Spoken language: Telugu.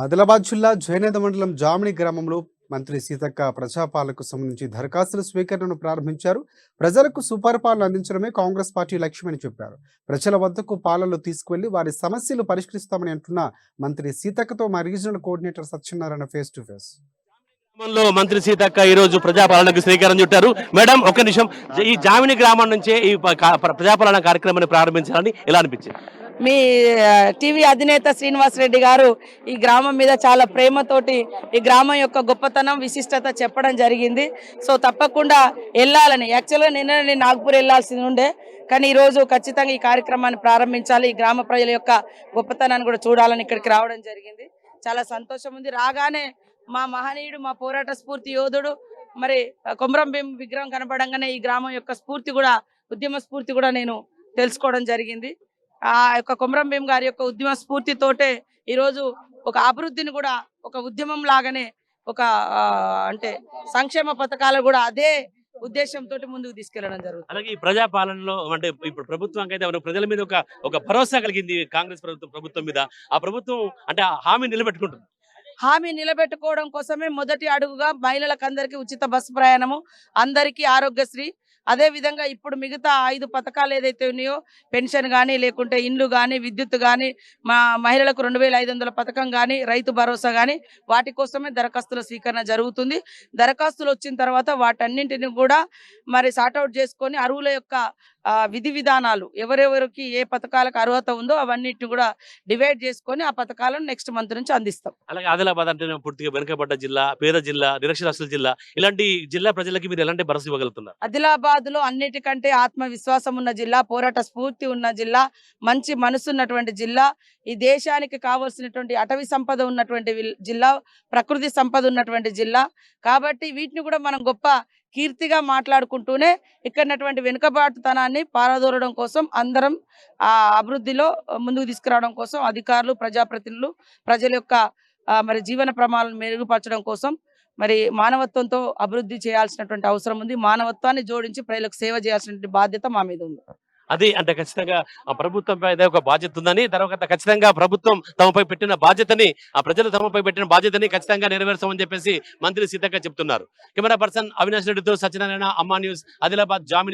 ఆదిలాబాద్ జిల్లా జయనేద మండలం జామిని గ్రామంలో మంత్రి సీతక్క ప్రజాపాలనకు సంబంధించి దరఖాస్తుల స్వీకరణను ప్రారంభించారు. ప్రజలకు సుపరిపాలన అందించడమే కాంగ్రెస్ పార్టీ లక్ష్యమని చెప్పారు. ప్రజల వద్దకు పాలనలు తీసుకువెళ్ళి వారి సమస్యలు పరిష్కరిస్తామని అంటున్న మంత్రి సీతక్కతో మా regional coordinator Satyanarayana face to face. గ్రామంలో మంత్రి సీతక్క ఈ రోజు ప్రజాపాలనకు శ్రీకారం చుట్టారు. మేడం ఒక్క నిమిషం. ఈ జామిని గ్రామం నుంచే ఈ ప్రజాపాలన కార్యక్రమాన్ని ప్రారంభించాలని ఎలా అనిపించింది? మీ టీవీ అధినేత శ్రీనివాస్ రెడ్డి గారు ఈ గ్రామం మీద చాలా ప్రేమతోటి ఈ గ్రామం యొక్క గొప్పతనం విశిష్టత చెప్పడం జరిగింది. సో తప్పకుండా వెళ్ళాలని. యాక్చువల్గా నిన్న నేను నాగ్పూర్ వెళ్ళాల్సి ఉండే. కానీ ఈరోజు ఖచ్చితంగా ఈ కార్యక్రమాన్ని ప్రారంభించాలి. ఈ గ్రామ ప్రజల యొక్క గొప్పతనాన్ని కూడా చూడాలని ఇక్కడికి రావడం జరిగింది. చాలా సంతోషం ఉంది. రాగానే మా మహనీయుడు మా పోరాట స్ఫూర్తి యోధుడు మరి కొమరం భీమ్ విగ్రహం కనపడంగానే ఈ గ్రామం యొక్క స్ఫూర్తి కూడా ఉద్యమ స్ఫూర్తి కూడా నేను తెలుసుకోవడం జరిగింది. ఆ యొక్క కొమరం భీం గారి యొక్క ఉద్యమ స్ఫూర్తితోటే ఈరోజు ఒక అభివృద్ధిని కూడా ఒక ఉద్యమం లాగానే ఒక అంటే సంక్షేమ పథకాలు కూడా అదే ఉద్దేశంతో ముందుకు తీసుకెళ్ళడం జరుగుతుంది. అలాగే ఈ ప్రజాపాలనలో అంటే ఇప్పుడు ప్రభుత్వానికి అయితే ప్రజల మీద ఒక ఒక భరోసా కలిగింది కాంగ్రెస్ ప్రభుత్వం ప్రభుత్వం మీద? ఆ ప్రభుత్వం అంటే హామీ నిలబెట్టుకుంటుంది. హామీ నిలబెట్టుకోవడం కోసమే మొదటి అడుగుగా మహిళలకు అందరికీ ఉచిత బస్సు ప్రయాణము అందరికీ ఆరోగ్యశ్రీ అదే విధంగా ఇప్పుడు మిగతా ఐదు పథకాలు ఏదైతే ఉన్నాయో పెన్షన్ కానీ లేకుంటే ఇండ్లు కానీ విద్యుత్ కానీ మా మహిళలకు రెండు వేల ఐదు వందల పథకం కానీ రైతు భరోసా కానీ వాటి కోసమే దరఖాస్తుల స్వీకరణ జరుగుతుంది. దరఖాస్తులు వచ్చిన తర్వాత వాటన్నింటిని కూడా మరి సార్ట్అవుట్ చేసుకొని అరువుల యొక్క విధి విధానాలు ఎవరెవరికి ఏ పథకాలకు అర్హత ఉందో అవన్నిటిని కూడా డివైడ్ చేసుకొని ఆ పథకాలను నెక్స్ట్ మంత్ నుంచి అందిస్తాం. అలాగే ఆదిలాబాద్ అంటే పూర్తిగా వెనుకబడ్డ జిల్లా పేద జిల్లా నిరక్షరాస్యుల జిల్లా ఇలాంటి జిల్లా ప్రజలకి మీరు ఎలాంటి భరోసా ఇవ్వగలుగుతున్నారు? ఆదిలాబాద్లో అన్నిటికంటే ఆత్మవిశ్వాసం ఉన్న జిల్లా పోరాట స్ఫూర్తి ఉన్న జిల్లా మంచి మనసు ఉన్నటువంటి జిల్లా ఈ దేశానికి కావలసినటువంటి అటవీ సంపద ఉన్నటువంటి జిల్లా ప్రకృతి సంపద ఉన్నటువంటి జిల్లా. కాబట్టి వీటిని కూడా మనం గొప్ప కీర్తిగా మాట్లాడుకుంటూనే ఇక్కడటువంటి వెనుకబాటుతనాన్ని పారదోలడం కోసం అందరం ఆ అభివృద్ధిలో ముందుకు తీసుకురావడం కోసం అధికారులు ప్రజాప్రతినిధులు ప్రజల యొక్క మరి జీవన ప్రమాణాలను మెరుగుపరచడం కోసం మరి మానవత్వంతో అభివృద్ధి చేయాల్సినటువంటి అవసరం ఉంది. మానవత్వాన్ని జోడించి ప్రజలకు సేవ చేయాల్సినటువంటి బాధ్యత మా మీద ఉంది. అది అంటే ఖచ్చితంగా ఆ ప్రభుత్వంపై అదే ఒక బాధ్యత ఉందని తర్వాత ఖచ్చితంగా ప్రభుత్వం తమపై పెట్టిన బాధ్యతని ఆ ప్రజలు తమపై పెట్టిన బాధ్యతని ఖచ్చితంగా నెరవేర్చమని చెప్పేసి మంత్రి సీతక్క చెప్తున్నారు. కెమెరా పర్సన్ అవినాష్ రెడ్డితో సత్యనారాయణ అమ్మా న్యూస్ ఆదిలాబాద్ జామిని